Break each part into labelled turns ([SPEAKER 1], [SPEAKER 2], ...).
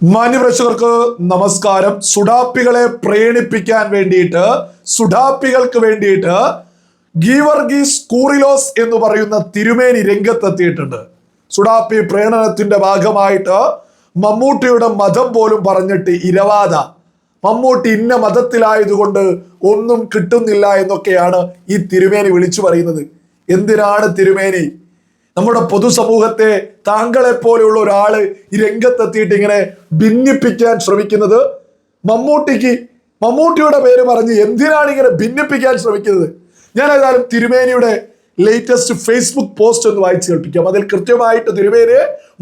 [SPEAKER 1] മാന്യപ്രേക്ഷകർക്ക് നമസ്കാരം. സുഡാപ്പികളെ പ്രേണിപ്പിക്കാൻ വേണ്ടിയിട്ട് സുഡാപ്പികൾക്ക് വേണ്ടിയിട്ട് ഗീവർഗീസ് കൂറിലോസ് എന്ന് പറയുന്ന തിരുമേനി രംഗത്തെത്തിയിട്ടുണ്ട്. സുഡാപ്പി പ്രേരണത്തിന്റെ ഭാഗമായിട്ട് മമ്മൂട്ടിയുടെ മതം പോലും പറഞ്ഞിട്ട് ഇരവാദ മമ്മൂട്ടി ഇന്ന മതത്തിലായതുകൊണ്ട് ഒന്നും കിട്ടുന്നില്ല എന്നൊക്കെയാണ് ഈ തിരുമേനി വിളിച്ചു പറയുന്നത്. എന്തിനാണ് തിരുമേനി നമ്മുടെ പൊതുസമൂഹത്തെ താങ്കളെ പോലെയുള്ള ഒരാൾ ഈ രംഗത്തെത്തിയിട്ട് ഇങ്ങനെ ഭിന്നിപ്പിക്കാൻ ശ്രമിക്കുന്നത്? മമ്മൂട്ടിക്ക് മമ്മൂട്ടിയുടെ പേര് പറഞ്ഞ് എന്തിനാണ് ഇങ്ങനെ ഭിന്നിപ്പിക്കാൻ ശ്രമിക്കുന്നത്? ഞാൻ ഏതായാലും തിരുമേനിയുടെ ലേറ്റസ്റ്റ് ഫേസ്ബുക്ക് പോസ്റ്റ് ഒന്ന് വായിച്ചു കേൾപ്പിക്കാം. അതിൽ കൃത്യമായിട്ട് തിരുമേന്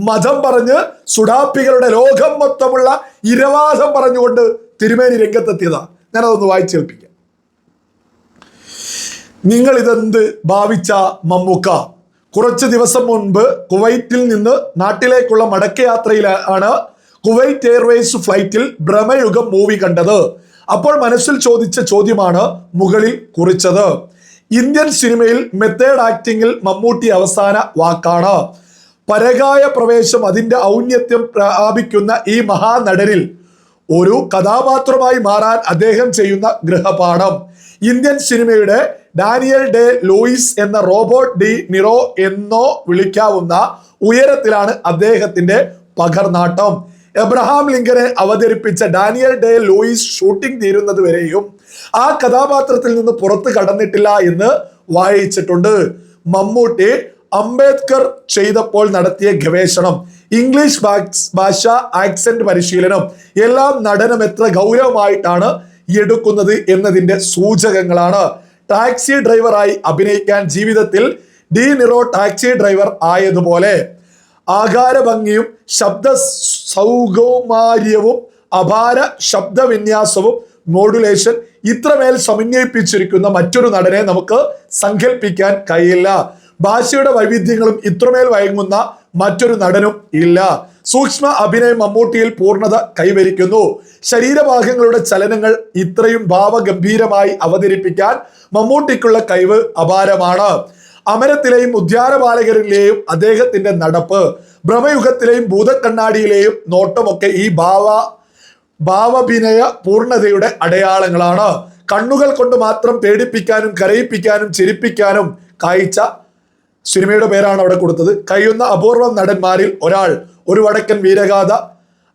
[SPEAKER 1] മതം പറഞ്ഞ് സുഡാപ്പികളുടെ ലോകം മൊത്തമുള്ള ഇരവാദം പറഞ്ഞുകൊണ്ട് തിരുമേനി രംഗത്തെത്തിയതാ. ഞാനതൊന്ന് വായിച്ചു കേൾപ്പിക്കാം. നിങ്ങൾ ഇതെന്ത് ഭാവിച്ച മമ്മൂക്ക? കുറച്ച് ദിവസം മുൻപ് കുവൈറ്റിൽ നിന്ന് നാട്ടിലേക്കുള്ള മടക്കയാത്രയിലാണ് കുവൈറ്റ് എയർവേസ് ഫ്ലൈറ്റിൽ ഭ്രമയുഗം മൂവി കണ്ടത്. അപ്പോൾ മനസ്സിൽ ചോദിച്ച ചോദ്യമാണ് മുകളിൽ കുറിച്ചത്. ഇന്ത്യൻ സിനിമയിൽ മെത്തേഡ് ആക്ടിങ്ങിൽ മമ്മൂട്ടി അവസാന വാക്കാണ്. പരകായ പ്രവേശം അതിന്റെ ഔന്നത്യം പ്രാപിക്കുന്ന ഈ മഹാനടനിൽ ഒരു കഥാപാത്രമായി മാറാൻ അദ്ദേഹം ചെയ്യുന്ന ഗൃഹപാഠം. ഇന്ത്യൻ സിനിമയുടെ ഡാനിയൽ ഡെ ലൂയിസ് എന്ന റോബോട്ട് ഡി നിറോ എന്നോ വിളിക്കാവുന്ന ഉയരത്തിലാണ് അദ്ദേഹത്തിന്റെ പകർനാട്ടം എബ്രഹാം ലിങ്കനെ അവതരിപ്പിച്ച ഡാനിയൽ ഡെ ലൂയിസ് ഷൂട്ടിംഗ് തീരുന്നത് വരെയും ആ കഥാപാത്രത്തിൽ നിന്ന് പുറത്തു കടന്നിട്ടില്ല എന്ന് വായിച്ചിട്ടുണ്ട്. മമ്മൂട്ടി അംബേദ്കർ ചെയ്തപ്പോൾ നടത്തിയ ഗവേഷണം ഇംഗ്ലീഷ് ഭാഷ- ആക്സെന്റ് പരിശീലനം എല്ലാം നടനം എത്ര ഗൗരവമായിട്ടാണ് എടുക്കുന്നത് എന്നതിന്റെ സൂചകങ്ങളാണ്. ടാക്സി ഡ്രൈവറായി അഭിനയിക്കാൻ ജീവിതത്തിൽ ഡി നിറോ ടാക്സി ഡ്രൈവർ ആയതുപോലെ ആകാരഭംഗിയും ശബ്ദ സൗകൗമാര്യവും അപാര ശബ്ദവിന്യാസവും മോഡുലേഷൻ ഇത്രമേൽ സമന്വയിപ്പിച്ചിരിക്കുന്ന മറ്റൊരു നടനെ നമുക്ക് സങ്കല്പിക്കാൻ കഴിയില്ല. ഭാഷയുടെ വൈവിധ്യങ്ങളും ഇത്രമേൽ വഴങ്ങുന്ന മറ്റൊരു നടനും ഇല്ല. സൂക്ഷ്മ അഭിനയം മമ്മൂട്ടിയിൽ പൂർണത കൈവരിക്കുന്നു. ശരീരഭാഗങ്ങളുടെ ചലനങ്ങൾ ഇത്രയും ഭാവഗംഭീരമായി അവതരിപ്പിക്കാൻ മമ്മൂട്ടിക്കുള്ള കഴിവ് അപാരമാണ്. അമരത്തിലെയും ഉദ്യാനപാലകരിലെയും അദ്ദേഹത്തിന്റെ നടപ്പ് ഭ്രമയുഗത്തിലെയും ഭൂതക്കണ്ണാടിയിലെയും നോട്ടമൊക്കെ ഈ ഭാവ ഭാവഭിനയ പൂർണതയുടെ അടയാളങ്ങളാണ്. കണ്ണുകൾ കൊണ്ട് മാത്രം പേടിപ്പിക്കാനും കരയിപ്പിക്കാനും ചിരിപ്പിക്കാനും കാഴ്ച സിനിമയുടെ പേരാണ് അവിടെ കൊടുത്തത് കഴിയുന്ന അപൂർവം നടന്മാരിൽ ഒരാൾ ഒരു വടക്കൻ വീരഗാഥ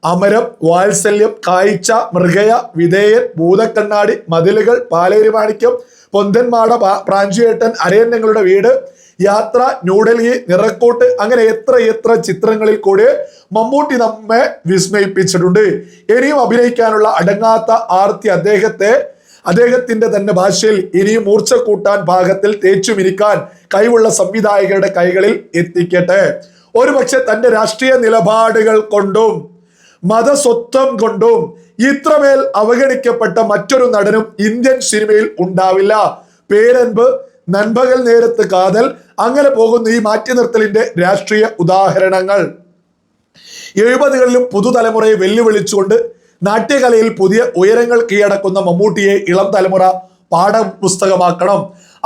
[SPEAKER 1] അമരം വാത്സല്യം കാഴ്ച മൃഗയ വിധേയൻ ഭൂതക്കണ്ണാടി മതിലുകൾ പാലേരി മാണിക്യം പൊന്തന്മാട പ്രാഞ്ചിയേട്ടൻ അരയന്നങ്ങളുടെ വീട് യാത്ര ന്യൂഡൽഹി നിറക്കോട്ട് അങ്ങനെ എത്ര എത്ര ചിത്രങ്ങളിൽ കൂടി മമ്മൂട്ടി നമ്മെ വിസ്മയിപ്പിച്ചിട്ടുണ്ട്. ഇനിയും അഭിനയിക്കാനുള്ള അടങ്ങാത്ത ആർത്തി അദ്ദേഹത്തെ അദ്ദേഹത്തിന്റെ തന്നെ ഭാഷയിൽ ഇനിയും മൂർച്ച കൂട്ടാൻ ഭാഗത്തിൽ തേച്ചു മിനിക്കാൻ കഴിവുള്ള സംവിധായകരുടെ കൈകളിൽ എത്തിക്കട്ടെ. ഒരുപക്ഷെ തന്റെ രാഷ്ട്രീയ നിലപാടുകൾ കൊണ്ടും മതസ്വത്വം കൊണ്ടും ഇത്രമേൽ അവഗണിക്കപ്പെട്ട മറ്റൊരു നടനും ഇന്ത്യൻ സിനിമയിൽ ഉണ്ടാവില്ല. പേരൻപ് നൻപകൽ നേരത്ത് കാതൽ അങ്ങനെ പോകുന്ന ഈ മാറ്റി നിർത്തലിന്റെ രാഷ്ട്രീയ ഉദാഹരണങ്ങൾ. എഴുപതുകളിലും പുതുതലമുറയെ വെല്ലുവിളിച്ചുകൊണ്ട് നാട്യകലയിൽ പുതിയ ഉയരങ്ങൾ കീഴടക്കുന്ന മമ്മൂട്ടിയെ ഇളം തലമുറ പാഠപുസ്തകമാക്കണം.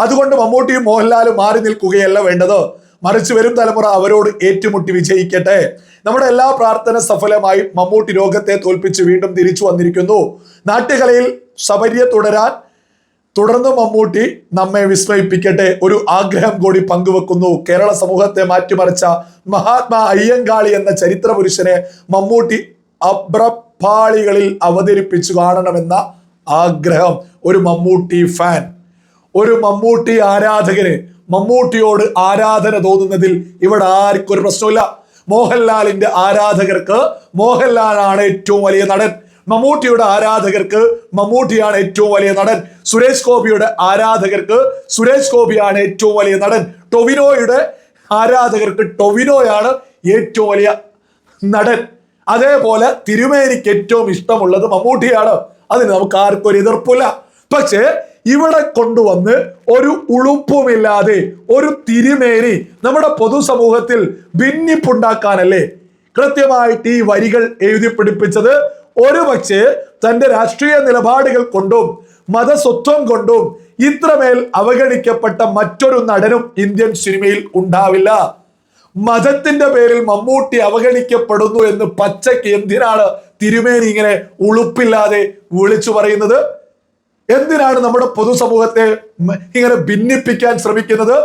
[SPEAKER 1] അതുകൊണ്ട് മമ്മൂട്ടിയും മോഹൻലാലും മാറി നിൽക്കുകയല്ല വേണ്ടത്. മറിച്ച് വരും തലമുറ അവരോട് ഏറ്റുമുട്ടി വിജയിക്കട്ടെ. നമ്മുടെ എല്ലാ പ്രാർത്ഥന സഫലമായി മമ്മൂട്ടി രോഗത്തെ തോൽപ്പിച്ച് വീണ്ടും തിരിച്ചു വന്നിരിക്കുന്നു. നാട്ടുകലയിൽ സബര്യ തുടരാൻ തുടർന്ന് മമ്മൂട്ടി നമ്മെ വിസ്മയിപ്പിക്കട്ടെ. ഒരു ആഗ്രഹം കൂടി പങ്കുവെക്കുന്നു. കേരള സമൂഹത്തെ മാറ്റിമറിച്ച മഹാത്മാ അയ്യങ്കാളി എന്ന ചരിത്ര പുരുഷനെ മമ്മൂട്ടി അബ്രപ്പാളികളിൽ അവതരിപ്പിച്ചു കാണണമെന്ന ആഗ്രഹം ഒരു മമ്മൂട്ടി ഫാൻ ഒരു മമ്മൂട്ടി ആരാധകന് മമ്മൂട്ടിയോട് ആരാധന തോന്നുന്നതിൽ ഇവിടെ ആർക്കും ഒരു പ്രശ്നമില്ല മോഹൻലാലിന്റെ ആരാധകർക്ക് മോഹൻലാലാണ് ഏറ്റവും വലിയ നടൻ. മമ്മൂട്ടിയുടെ ആരാധകർക്ക് മമ്മൂട്ടിയാണ് ഏറ്റവും വലിയ നടൻ. സുരേഷ് ഗോപിയുടെ ആരാധകർക്ക് സുരേഷ് ഗോപിയാണ് ഏറ്റവും വലിയ നടൻ. ടൊവിനോയുടെ ആരാധകർക്ക് ടൊവിനോയാണ് ഏറ്റവും വലിയ നടൻ. അതേപോലെ തിരുമേനിക്ക് ഏറ്റവും ഇഷ്ടമുള്ളത് മമ്മൂട്ടിയാണ്. അതിന് നമുക്ക് ആർക്കും ഒരു എതിർപ്പില്ല പക്ഷേ ഇവിടെ കൊണ്ടുവന്ന് ഒരു ഉളുപ്പുമില്ലാതെ ഒരു തിരുമേനി നമ്മുടെ പൊതുസമൂഹത്തിൽ ഭിന്നിപ്പുണ്ടാക്കാനല്ലേ? കൃത്യമായിട്ട് ഈ വരികൾ എഴുതി പിടിപ്പിച്ചത് ഒരു പക്ഷേ തന്റെ രാഷ്ട്രീയ നിലപാടുകൾ കൊണ്ടും മതസ്വത്വം കൊണ്ടും ഇത്രമേൽ അവഗണിക്കപ്പെട്ട മറ്റൊരു നടനും ഇന്ത്യൻ സിനിമയിൽ ഉണ്ടാവില്ല. മതത്തിന്റെ പേരിൽ മമ്മൂട്ടി അവഗണിക്കപ്പെടുന്നു എന്ന് പച്ചയ്ക്ക് എന്തിനാണ് തിരുമേനി ഇങ്ങനെ ഉളുപ്പില്ലാതെ വിളിച്ചു പറയുന്നത്? എന്തിനാണ് നമ്മുടെ പൊതുസമൂഹത്തെ ഇങ്ങനെ ഭിന്നിപ്പിക്കാൻ ശ്രമിക്കുന്നത്?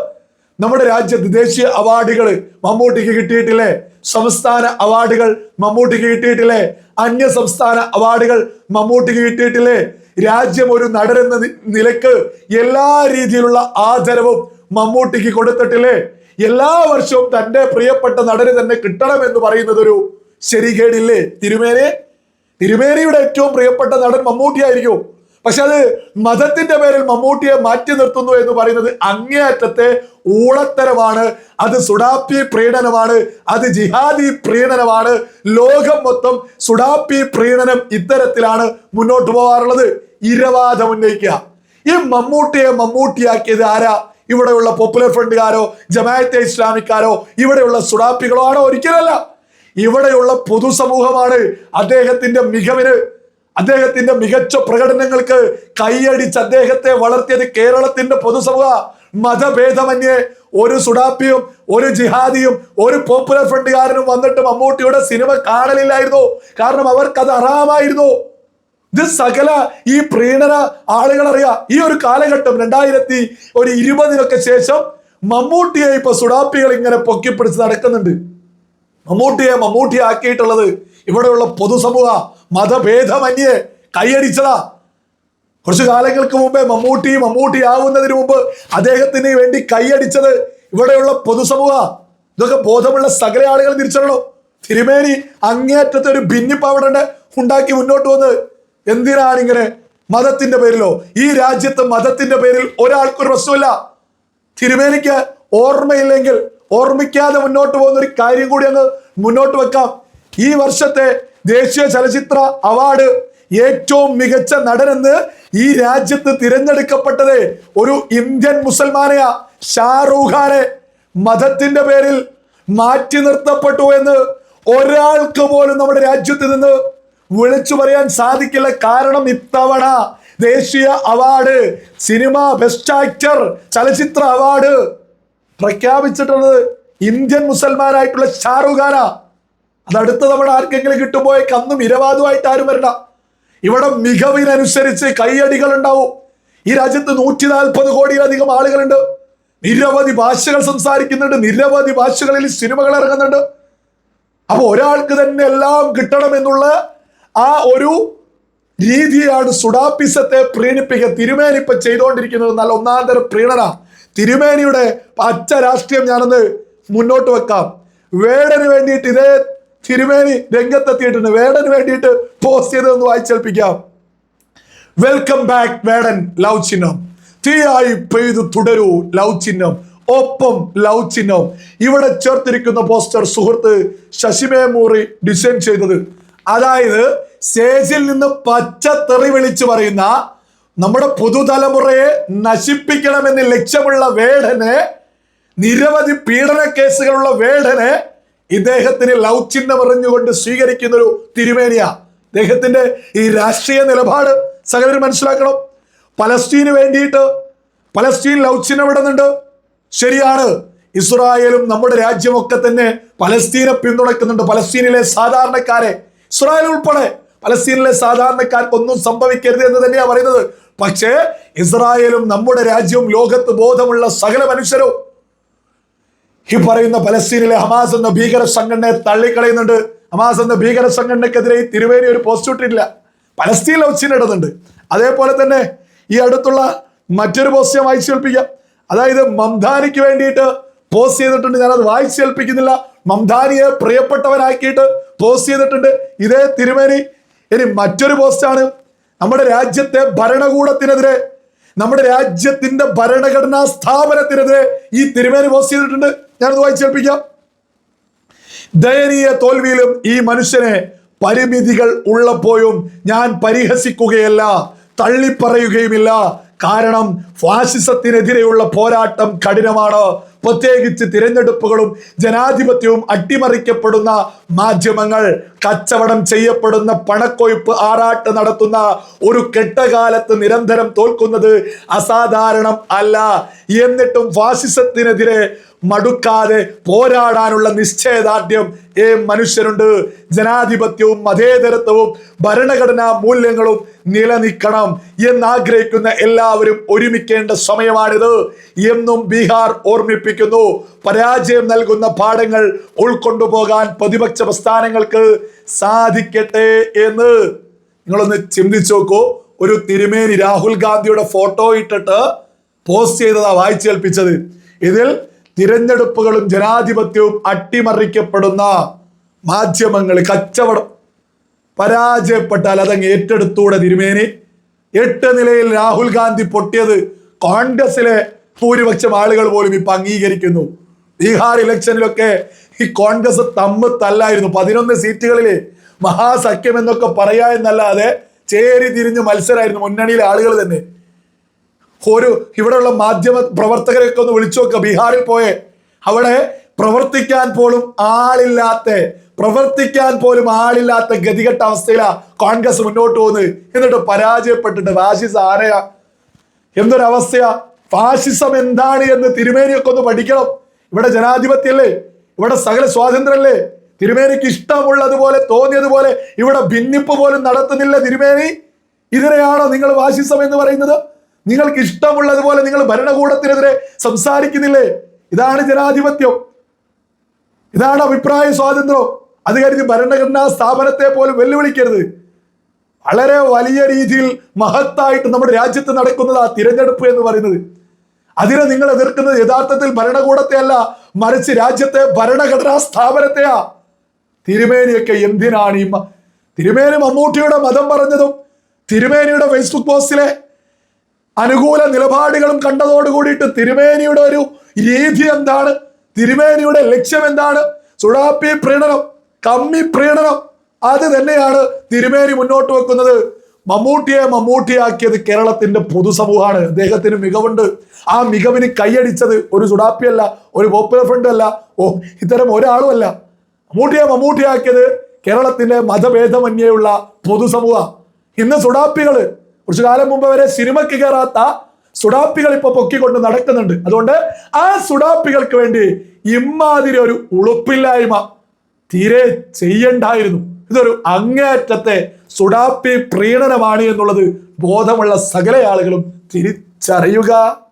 [SPEAKER 1] നമ്മുടെ രാജ്യത്ത് ദേശീയ അവാർഡുകൾ മമ്മൂട്ടിക്ക് കിട്ടിയിട്ടില്ലേ? സംസ്ഥാന അവാർഡുകൾ മമ്മൂട്ടിക്ക് കിട്ടിയിട്ടില്ലേ? അന്യ സംസ്ഥാന അവാർഡുകൾ മമ്മൂട്ടിക്ക് കിട്ടിയിട്ടില്ലേ? രാജ്യം ഒരു നടനെന്ന നിലയ്ക്ക് എല്ലാ രീതിയിലുള്ള ആദരവും മമ്മൂട്ടിക്ക് കൊടുത്തിട്ടില്ലേ? എല്ലാ വർഷവും തന്റെ പ്രിയപ്പെട്ട നടന് തന്നെ കിട്ടണം എന്ന് പറയുന്നത് ഒരു ശരികേടില്ലേ? തിരുമേനെ? തിരുമേനിയുടെ ഏറ്റവും പ്രിയപ്പെട്ട നടൻ മമ്മൂട്ടിയായിരിക്കും പക്ഷെ അത് മതത്തിന്റെ പേരിൽ മമ്മൂട്ടിയെ മാറ്റി നിർത്തുന്നു എന്ന് പറയുന്നത് അങ്ങേയറ്റത്തെ ഊളത്തരമാണ് അത് സുഡാപ്പി പ്രീണനമാണ് അത് ജിഹാദി പ്രീണനമാണ് ലോകം മൊത്തം സുഡാപ്പി പ്രീണനം ഇത്തരത്തിലാണ് മുന്നോട്ട് പോകാറുള്ളത്. ഇരവാദം ഉന്നയിക്കുക. ഈ മമ്മൂട്ടിയെ മമ്മൂട്ടിയാക്കിയത് ആരാ? ഇവിടെയുള്ള പോപ്പുലർ ഫ്രണ്ടുകാരോ ജമാഅത്തെ ഇസ്ലാമിക്കാരോ ഇവിടെയുള്ള സുഡാപ്പികളോ ആണോ? ഒരിക്കലല്ല. ഇവിടെയുള്ള പൊതുസമൂഹമാണ് അദ്ദേഹത്തിന്റെ മികവിന് അദ്ദേഹത്തിന്റെ മികച്ച പ്രകടനങ്ങൾക്ക് കൈയടിച്ച് അദ്ദേഹത്തെ വളർത്തിയത് കേരളത്തിന്റെ പൊതുസഭ മതഭേദമന്യേ. ഒരു സുഡാപ്പിയും ഒരു ജിഹാദിയും ഒരു പോപ്പുലർ ഫ്രണ്ട്കാരനും വന്നിട്ട് മമ്മൂട്ടിയുടെ സിനിമ കാണലില്ലായിരുന്നു. കാരണം അവർക്കത് അറാമായിരുന്നു. ഇത് സകല ഈ പ്രീണന ആളുകൾ അറിയാം ഈ ഒരു കാലഘട്ടം രണ്ടായിരത്തി ഒരു ഇരുപതിനൊക്കെ ശേഷം മമ്മൂട്ടിയെ ഇപ്പൊ സുഡാപ്പികൾ ഇങ്ങനെ പൊക്കിപ്പിടിച്ച് നടക്കുന്നുണ്ട്. മമ്മൂട്ടിയെ മമ്മൂട്ടി ആക്കിയിട്ടുള്ളത് ഇവിടെയുള്ള പൊതുസമൂഹ മതഭേദമന്യേ കൈയടിച്ചതാ. കുറച്ചു കാലങ്ങൾക്ക് മുമ്പേ മമ്മൂട്ടി മമ്മൂട്ടി ആവുന്നതിന് മുമ്പ് അദ്ദേഹത്തിന് വേണ്ടി കൈയടിച്ചത് ഇവിടെയുള്ള പൊതുസമൂഹ. ഇതൊക്കെ ബോധമുള്ള സകല ആളുകൾ തിരിച്ചറിയണോ? തിരുമേനി അങ്ങേയറ്റത്തെ ഒരു ഭിന്നിപ്പ് അവിടെ ഉണ്ടാക്കി മുന്നോട്ട് വന്ന്. എന്തിനാണ് ഇങ്ങനെ? മതത്തിന്റെ പേരിലോ? ഈ രാജ്യത്ത് മതത്തിന്റെ പേരിൽ ഒരാൾക്കൊരു പ്രശ്നമില്ല. തിരുമേനിക്ക് ഓർമ്മയില്ലെങ്കിൽ ഓർമ്മിക്കാതെ മുന്നോട്ട് പോകുന്ന ഒരു കാര്യം കൂടി അങ്ങ് മുന്നോട്ട് വെക്കാം. ഈ വർഷത്തെ ദേശീയ ചലച്ചിത്ര അവാർഡ് ഏറ്റവും മികച്ച നടനെന്ന് ഈ രാജ്യത്ത് തിരഞ്ഞെടുക്കപ്പെട്ടത് ഒരു ഇന്ത്യൻ മുസൽമാനെയ. ഷാറൂഖ് ഖാനെ. മതത്തിന്റെ പേരിൽ മാറ്റി നിർത്തപ്പെട്ടു എന്ന് ഒരാൾക്ക് പോലും നമ്മുടെ രാജ്യത്ത് നിന്ന് വിളിച്ചു പറയാൻ സാധിക്കില്ല. കാരണം ഇത്തവണ ദേശീയ അവാർഡ് സിനിമ ബെസ്റ്റ് ആക്ടർ ചലച്ചിത്ര അവാർഡ് പ്രഖ്യാപിച്ചിട്ടുള്ളത് ഇന്ത്യൻ മുസൽമാനായിട്ടുള്ള ഷാറൂഖ് ഖാനാ. അത് അടുത്ത തവണ ആർക്കെങ്കിലും കിട്ടുമ്പോഴേക്ക് അന്നും ഇരവാദമായിട്ട് ആരും വരണ്ട. ഇവിടെ മികവിനനുസരിച്ച് കൈയടികൾ ഉണ്ടാവും ഈ രാജ്യത്ത് നൂറ്റി നാൽപ്പത് കോടിയിലധികം ആളുകളുണ്ട്. നിരവധി ഭാഷകൾ സംസാരിക്കുന്നുണ്ട്. നിരവധി ഭാഷകളിൽ സിനിമകൾ ഇറങ്ങുന്നുണ്ട്. അപ്പൊ ഒരാൾക്ക് തന്നെ എല്ലാം കിട്ടണം എന്നുള്ള ആ ഒരു രീതിയാണ് സുഡാപ്പിസത്തെ പ്രീണിപ്പിക്ക തിരുമേനി ഇപ്പൊ ചെയ്തുകൊണ്ടിരിക്കുന്നത്. നല്ല ഒന്നാം തരം പ്രീണന. തിരുമേനിയുടെ പച്ച രാഷ്ട്രീയം ഞാനൊന്ന് മുന്നോട്ട് വെക്കാം. വേടന് വേണ്ടിയിട്ട് ഇതേ തിരുമേനി രംഗത്തെത്തിയിട്ടുണ്ട്. വേടന് വേണ്ടിയിട്ട് പോസ്റ്റ് ചെയ്തതൊന്ന് വായിച്ചേൽപ്പിക്കാം വെൽക്കം ബാക്ക് വേടൻ. ലവ് ചിഹ്നം. തീയായി പെയ്തു തുടരൂ ലവ് ചിഹ്നം. ഒപ്പം ലവ് ചിഹ്നം. ഇവിടെ ചേർത്തിരിക്കുന്ന പോസ്റ്റർ സുഹൃത്ത് ശശിമേ മൂറി ഡിസൈൻ ചെയ്തത്. അതായത് സ്റ്റേജിൽ നിന്ന് പച്ച തെറി വിളിച്ചു പറയുന്ന നമ്മുടെ പുതുതലമുറയെ നശിപ്പിക്കണമെന്ന് ലക്ഷ്യമുള്ള വേടനെ നിരവധി പീഡന കേസുകളുള്ള വേടനെ ഇദ്ദേഹത്തിന് ലവ് ചിഹ്നം അറിഞ്ഞുകൊണ്ട് സ്വീകരിക്കുന്ന ഒരു തിരുമേനിയ. അദ്ദേഹത്തിന്റെ ഈ രാഷ്ട്രീയ നിലപാട് സകലരും മനസ്സിലാക്കണം. പലസ്തീന് വേണ്ടിയിട്ട് പലസ്തീൻ ലവ് ചിഹ്നം ഇടുന്നുണ്ട് ശരിയാണ്. ഇസ്രായേലും നമ്മുടെ രാജ്യമൊക്കെ തന്നെ പലസ്തീനെ പിന്തുണയ്ക്കുന്നുണ്ട്. പലസ്തീനിലെ സാധാരണക്കാരെ ഇസ്രായേൽ ഉൾപ്പെടെ പലസ്തീനിലെ സാധാരണക്കാർക്ക് ഒന്നും സംഭവിക്കരുത് എന്ന് തന്നെയാണ് പറയുന്നത്. പക്ഷേ ഇസ്രായേലും നമ്മുടെ രാജ്യവും ലോകത്ത് ബോധമുള്ള സകല മനുഷ്യരും ഈ പറയുന്ന പലസ്തീനിലെ ഹമാസ് എന്ന ഭീകര സംഘടനയെ തള്ളിക്കളയുന്നുണ്ട്. ഹമാസ് എന്ന ഭീകര സംഘടനക്കെതിരെ ഈ തിരുവേനി ഒരു പോസ്റ്റ് ഇട്ടിട്ടില്ല. പലസ്തീൻ ഒച്ചിന് ഇടുന്നുണ്ട് അതേപോലെ തന്നെ ഈ അടുത്തുള്ള മറ്റൊരു പോസ്റ്റ് ഞാൻ വായിച്ചു കേൾപ്പിക്കാം. അതായത് മംധാനിക്ക് വേണ്ടിയിട്ട് പോസ്റ്റ് ചെയ്തിട്ടുണ്ട്. ഞാനത് വായിച്ചു കേൾപ്പിക്കുന്നില്ല. മംദാനിയെ പ്രിയപ്പെട്ടവനാക്കിയിട്ട് പോസ്റ്റ് ചെയ്തിട്ടുണ്ട്. ഇതേ തിരുമേനി ഇനി മറ്റൊരു പോസ്റ്റാണ് നമ്മുടെ രാജ്യത്തെ ഭരണകൂടത്തിനെതിരെ നമ്മുടെ രാജ്യത്തിന്റെ ഭരണഘടനാ സ്ഥാപനത്തിനെതിരെ ഈ തിരുമേനി പോസ്റ്റ് ചെയ്തിട്ടുണ്ട്. ഞാനത് വായിച്ചേൽപ്പിക്കാം. ദയനീയ തോൽവിയിലും ഈ മനുഷ്യനെ പരിമിതികൾ ഉള്ളപ്പോഴും ഞാൻ പരിഹസിക്കുകയല്ല തള്ളിപ്പറയുകയുമില്ല. കാരണം ഫാസിസത്തിനെതിരെയുള്ള പോരാട്ടം കഠിനമാണ്. പ്രത്യേകിച്ച് തിരഞ്ഞെടുപ്പുകളും ജനാധിപത്യവും അട്ടിമറിക്കപ്പെടുന്ന മാധ്യമങ്ങൾ കച്ചവടം ചെയ്യപ്പെടുന്ന പണക്കൊഴുപ്പ് ആറാട്ട് നടത്തുന്ന ഒരു കെട്ടകാലത്ത് നിരന്തരം തോൽക്കുന്നത് അസാധാരണം അല്ല. എന്നിട്ടും ഫാസിസത്തിനെതിരെ മടുക്കാതെ പോരാടാനുള്ള നിശ്ചയദാർഢ്യം ഏ മനുഷ്യരുണ്ട് ജനാധിപത്യവും മതേതരത്വവും ഭരണഘടനാ മൂല്യങ്ങളും നിലനിൽക്കണം എന്നാഗ്രഹിക്കുന്ന എല്ലാവരും ഒരുമിക്കേണ്ട സമയമാണിത്. എന്നും ബീഹാർ ഓർമ്മിപ്പിക്കുന്നു. പരാജയം നൽകുന്ന പാഠങ്ങൾ ഉൾക്കൊണ്ടുപോകാൻ പ്രതിപക്ഷ പ്രസ്ഥാനങ്ങൾക്ക് സാധിക്കട്ടെ എന്ന്. നിങ്ങളൊന്ന് ചിന്തിച്ചു നോക്കൂ. ഒരു തിരുമേനി രാഹുൽ ഗാന്ധിയുടെ ഫോട്ടോ ഇട്ടിട്ട് പോസ്റ്റ് ചെയ്തതാ വായിച്ചേൽപ്പിച്ചത്. ഇതിൽ തിരഞ്ഞെടുപ്പുകളും ജനാധിപത്യവും അട്ടിമറിക്കപ്പെടുന്ന മാധ്യമങ്ങൾ കച്ചവടം പരാജയപ്പെട്ടാൽ അതങ്ങ് ഏറ്റെടുത്തൂടെ തിരുമേനി. എട്ട് നിലയിൽ രാഹുൽ ഗാന്ധി പൊട്ടിയത് കോൺഗ്രസിലെ ഭൂരിപക്ഷം ആളുകൾ പോലും ഇപ്പൊ അംഗീകരിക്കുന്നു. ബീഹാർ ഇലക്ഷനിലൊക്കെ ഈ കോൺഗ്രസ് തമ്മ് തല്ലായിരുന്നു. പതിനൊന്ന് സീറ്റുകളിൽ മഹാസഖ്യം എന്നൊക്കെ പറയാ എന്നല്ലാതെ ചേരി തിരിഞ്ഞ് മത്സരമായിരുന്നു മുന്നണിയിലെ ആളുകൾ തന്നെ. ഒരു ഇവിടെയുള്ള മാധ്യമ പ്രവർത്തകരെയൊക്കെ ഒന്ന് വിളിച്ചു നോക്കുക ബീഹാറിൽ പോയേ. അവിടെ പ്രവർത്തിക്കാൻ പോലും ആളില്ലാത്ത പ്രവർത്തിക്കാൻ പോലും ആളില്ലാത്ത ഗതികെട്ട അവസ്ഥയിലാ കോൺഗ്രസ് മുന്നോട്ട് പോകുന്നത്. എന്നിട്ട് പരാജയപ്പെട്ടിട്ട് ഫാഷിസം ആരെയാ? എന്തൊരവസ്ഥയാ ഫാഷിസം എന്താണ് എന്ന് തിരുമേനിയൊക്കെ ഒന്ന് പഠിക്കണം. ഇവിടെ ജനാധിപത്യല്ലേ? ഇവിടെ സകല സ്വാതന്ത്ര്യമല്ലേ? തിരുമേനിക്ക് ഇഷ്ടമുള്ളതുപോലെ തോന്നിയതുപോലെ ഇവിടെ ഭിന്നിപ്പ് പോലും നടത്തുന്നില്ല തിരുമേനി. ഇതിനെയാണോ നിങ്ങൾ ഫാഷിസം എന്ന് പറയുന്നത്? നിങ്ങൾക്ക് ഇഷ്ടമുള്ളതുപോലെ നിങ്ങൾ ഭരണകൂടത്തിനെതിരെ സംസാരിക്കുന്നില്ലേ? ഇതാണ് ജനാധിപത്യം. ഇതാണ് അഭിപ്രായ സ്വാതന്ത്ര്യം. അത് കരുതി ഭരണഘടനാ സ്ഥാപനത്തെ പോലും വെല്ലുവിളിക്കരുത്. വളരെ വലിയ രീതിയിൽ മഹത്തായിട്ട് നമ്മുടെ രാജ്യത്ത് നടക്കുന്നത് ആ തിരഞ്ഞെടുപ്പ് എന്ന് പറയുന്നത്. അതിനെ നിങ്ങൾ എതിർക്കുന്നത് യഥാർത്ഥത്തിൽ ഭരണകൂടത്തെ അല്ല മറിച്ച് രാജ്യത്തെ ഭരണഘടനാ സ്ഥാപനത്തെയാ. തിരുമേനിയൊക്കെ എന്തിനാണ് ഈ തിരുമേനി മമ്മൂട്ടിയുടെ മതം പറഞ്ഞതും തിരുമേനിയുടെ ഫേസ്ബുക്ക് പോസ്റ്റിലെ അനുകൂല നിലപാടുകളും കണ്ടതോട് കൂടിയിട്ട് തിരുമേനിയുടെ ഒരു രീതി എന്താണ്? തിരുമേനിയുടെ ലക്ഷ്യം എന്താണ്? സുഡാപ്പി പ്രീണനം കമ്മി പ്രീണനം അത് തന്നെയാണ് തിരുമേനി മുന്നോട്ട് വെക്കുന്നത്. മമ്മൂട്ടിയെ മമ്മൂട്ടിയാക്കിയത് കേരളത്തിന്റെ പൊതുസമൂഹമാണ്. അദ്ദേഹത്തിന് മികവുണ്ട്. ആ മികവിന് കൈയടിച്ചത് ഒരു സുഡാപ്പിയല്ല ഒരു പോപ്പുലർ ഫ്രണ്ട് അല്ല ഓ ഇത്തരം ഒരാളുമല്ല. മമ്മൂട്ടിയെ മമ്മൂട്ടിയാക്കിയത് കേരളത്തിന്റെ മതഭേദമന്യേയുള്ള പൊതുസമൂഹ. ഇന്ന് സുഡാപ്പികൾ കുറച്ചു കാലം മുമ്പ് വരെ സിനിമയ്ക്ക് കയറാത്ത സുഡാപ്പികൾ ഇപ്പൊ പൊക്കിക്കൊണ്ട് നടക്കുന്നുണ്ട്. അതുകൊണ്ട് ആ സുഡാപ്പികൾക്ക് വേണ്ടി ഇമാതിരി ഒരു ഉളുപ്പില്ലായ്മ തീരെ ചെയ്യണ്ടായിരുന്നു. ഇതൊരു അങ്ങേയറ്റത്തെ സുഡാപ്പി പ്രീണനമാണ് എന്നുള്ളത് ബോധമുള്ള സകല ആളുകളും തിരിച്ചറിയുക.